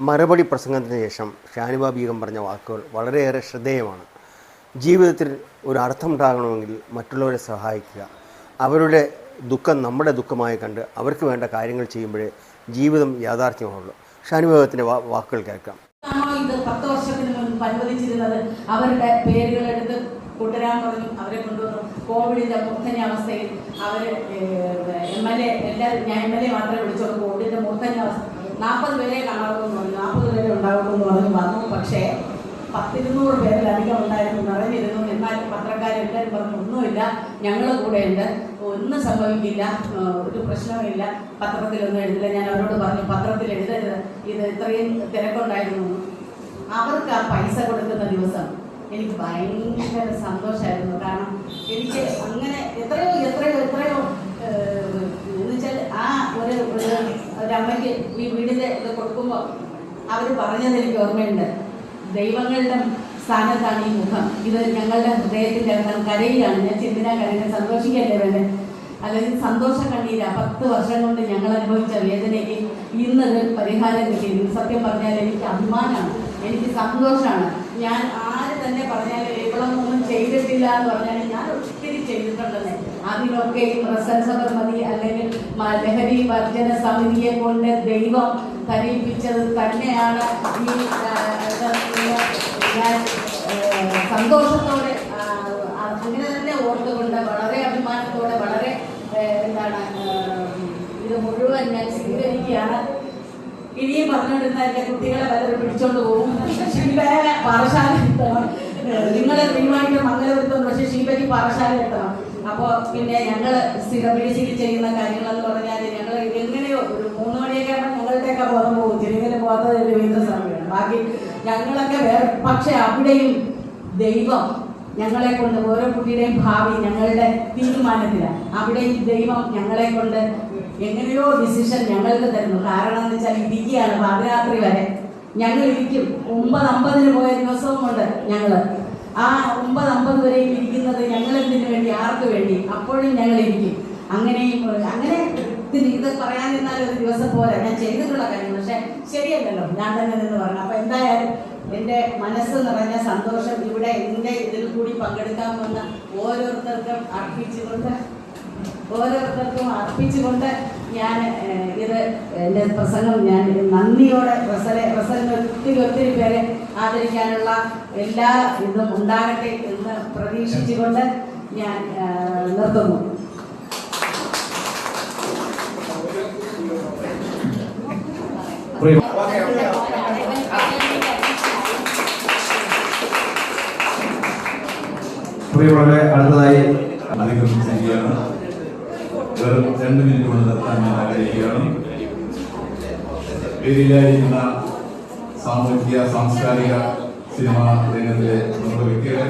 മറുപടി പ്രസംഗത്തിന് ശേഷം ഷാനിബ പറഞ്ഞ വാക്കുകൾ വളരെയേറെ ശ്രദ്ധേയമാണ്. ജീവിതത്തിൽ ഒരു അർത്ഥമുണ്ടാകണമെങ്കിൽ മറ്റുള്ളവരെ സഹായിക്കുക. അവരുടെ ദുഃഖം നമ്മുടെ ദുഃഖമായി കണ്ട് അവർക്ക് വേണ്ട കാര്യങ്ങൾ ചെയ്യുമ്പോഴേ ജീവിതം യാഥാർത്ഥ്യമാവുള്ളൂ. ഷാനിബാഗത്തിന്റെ വാ വാക്കുകൾ കേൾക്കാം. ഇത് പത്ത് വർഷത്തിന് മുൻപ് അവരുടെ കൊണ്ടുവരാൻ പറഞ്ഞു. അവരെ കൊണ്ടുവന്നു. കോവിഡിന്റെ മൂർധന്യാവസ്ഥയിൽ അവർ എം എൽ എ എല്ലാ ഞാൻ എം എൽ എ മാത്രമേ വിളിച്ചോളൂ കോവിഡിന്റെ മൂർധന്യാവസ്ഥ നാൽപ്പത് പേരെ കാണാവുമെന്ന് പറഞ്ഞു. നാൽപ്പത് പേരെ ഉണ്ടാകുമെന്ന് പറഞ്ഞു. വന്നു. പക്ഷേ പത്തിരുന്നൂറ് പേരിലധികം ഉണ്ടായിരുന്നു. നിറഞ്ഞിരുന്നു. എന്നാലും പത്രക്കാരെല്ലാവരും പറഞ്ഞു ഒന്നുമില്ല. ഞങ്ങൾ കൂടെ ഉണ്ട് ഒന്നും സംഭവിക്കില്ല. ഒരു പ്രശ്നവുമില്ല. പത്രത്തിലൊന്നും എഴുതില്ല. ഞാൻ അവരോട് പറഞ്ഞു പത്രത്തിൽ എഴുതരുത്. ഇത് ഇത്രയും തിരക്കുണ്ടായിരുന്നു. അവർക്ക് ആ പൈസ കൊടുക്കുന്ന ദിവസം എനിക്ക് ഭയങ്കര സന്തോഷമായിരുന്നു കാരണം എനിക്ക് അങ്ങനെ എത്രയോ എത്രയോ എത്രയോ ഏഹ്, എന്ന് വെച്ചാൽ ആ ഒരു ഒരു ഒരമ്മയ്ക്ക് ഈ വീടിന്റെ ഇത് കൊടുക്കുമ്പോൾ അവർ പറഞ്ഞത് എനിക്ക് ഓർമ്മയുണ്ട്. ദൈവങ്ങളുടെ സ്ഥാനത്താണ് ഈ മുഖം. ഇത് ഞങ്ങളുടെ ഹൃദയത്തിന്റെ അകം കരയിലാണ്. ഞാൻ ചിന്തിനാ കരയുന്നത് സന്തോഷിക്കല്ലേ വേണ്ടത് അല്ലെങ്കിൽ സന്തോഷ കണ്ണീര പത്ത് വർഷം കൊണ്ട് ഞങ്ങൾ അനുഭവിച്ച വേദനയ്ക്ക് ഇന്നൊരു പരിഹാരം കിട്ടിയിരുന്നു സത്യം പറഞ്ഞാൽ എനിക്ക് അഭിമാനമാണ്. എനിക്ക് സന്തോഷമാണ്. ഞാൻ ആര് തന്നെ പറഞ്ഞാലും ഇവളൊന്നും ചെയ്തിട്ടില്ല എന്ന് പറഞ്ഞാൽ ഞാൻ ഒത്തിരി ചെയ്തിട്ടുണ്ടെന്ന്. അതിനൊക്കെ ഈ പ്രസൻസപർമതി അല്ലെങ്കിൽ ലഹരി വർജന സമിതിയെ കൊണ്ട് ദൈവം ധരിപ്പിച്ചത് തന്നെയാണ് ഈ ഞാൻ സന്തോഷത്തോടെ അങ്ങനെ തന്നെ ഓർത്തുകൊണ്ട് വളരെ അഭിമാനത്തോടെ വളരെ എന്താണ് ഇത് മുഴുവൻ ഞാൻ സ്വീകരിക്കുകയാണ്. ഇനിയും പറഞ്ഞുകൊണ്ടിരുന്ന എന്റെ കുട്ടികളെ വരെ പിടിച്ചോണ്ട് പോകും ഷീബയെ പാറശാല എത്തണം നിങ്ങൾ തീരുമാനിക്കും പക്ഷെ ഷീബയ്ക്ക് പാറശാല എത്തണം അപ്പോൾ പിന്നെ ഞങ്ങൾ സ്ഥിരം വിളിച്ചിട്ട് ചെയ്യുന്ന കാര്യങ്ങളെന്ന് പറഞ്ഞാൽ ഞങ്ങൾ എങ്ങനെയോ ഒരു മൂന്ന് മണിയൊക്കെ ആകുമ്പോൾ ഞങ്ങളുടെയൊക്കെ ബോധം പോകും. ചെറിയ പോകാത്തത് രവീന്ദ്ര സ്വാമിയാണ്. ബാക്കി ഞങ്ങളൊക്കെ വേറെ പക്ഷെ അവിടെയും ദൈവം ഞങ്ങളെ കൊണ്ട് ഓരോ കുട്ടിയുടെയും ഭാവി ഞങ്ങളുടെ തീരുമാനത്തിലാണ്. അവിടെയും ദൈവം ഞങ്ങളെ കൊണ്ട് എങ്ങനെയോ ഡിസിഷൻ ഞങ്ങൾക്ക് തരുന്നു. കാരണം എന്ന് വെച്ചാൽ ഇരിക്കുകയാണ്. പാതിരാത്രി വരെ ഞങ്ങൾ ഇരിക്കും ഒമ്പത് അമ്പതിന് പോയ ദിവസവും കൊണ്ട് ഞങ്ങൾ ആ ഒമ്പത് അമ്പത് വരെ ഇരിക്കുന്നത് ഞങ്ങളെന്തിനു വേണ്ടി? ആർക്ക് വേണ്ടി? അപ്പോഴും ഞങ്ങൾ ഇരിക്കും അങ്ങനെയും അങ്ങനെ ഇത് പറയാൻ നിന്നാൽ ഒരു ദിവസം പോലെ ഞാൻ ചെയ്തിട്ടുള്ള കാര്യം പക്ഷെ ശരിയല്ലല്ലോ. ഞാൻ തന്നെ നിന്ന് പറഞ്ഞു. അപ്പൊ എന്തായാലും എന്റെ മനസ്സ് നിറഞ്ഞ സന്തോഷം ഇവിടെ എന്റെ ഇതിൽ കൂടി പങ്കെടുക്കാൻ വന്ന ഓരോരുത്തർക്കും അർപ്പിച്ചുകൊണ്ട് ഓരോരുത്തർക്കും അർപ്പിച്ചുകൊണ്ട് ഞാൻ ഇത് എന്റെ പ്രസംഗം ഞാൻ നന്ദിയോടെ റസലെ റസലിന് ഒത്തിരി ഒത്തിരി പേരെ ആദരിക്കാനുള്ള എല്ലാ ഇതും ഉണ്ടാകട്ടെ എന്ന് പ്രതീക്ഷിച്ചുകൊണ്ട് ഞാൻ നിർത്തുന്നു. പ്രിയ- പ്രിയമുള്ളവരെ അടുത്തതായി അധികം ചെയ്യുകയാണ് വെറും രണ്ട് മിനിറ്റ് കൊണ്ട് നിർത്താൻ ഞാൻ ആഗ്രഹിക്കുകയാണ്. പേരില്ലായിരിക്കുന്ന സാമൂഹിക സാംസ്കാരിക സിനിമാ രംഗത്തിലെ പ്രമുഖ വ്യക്തികളെ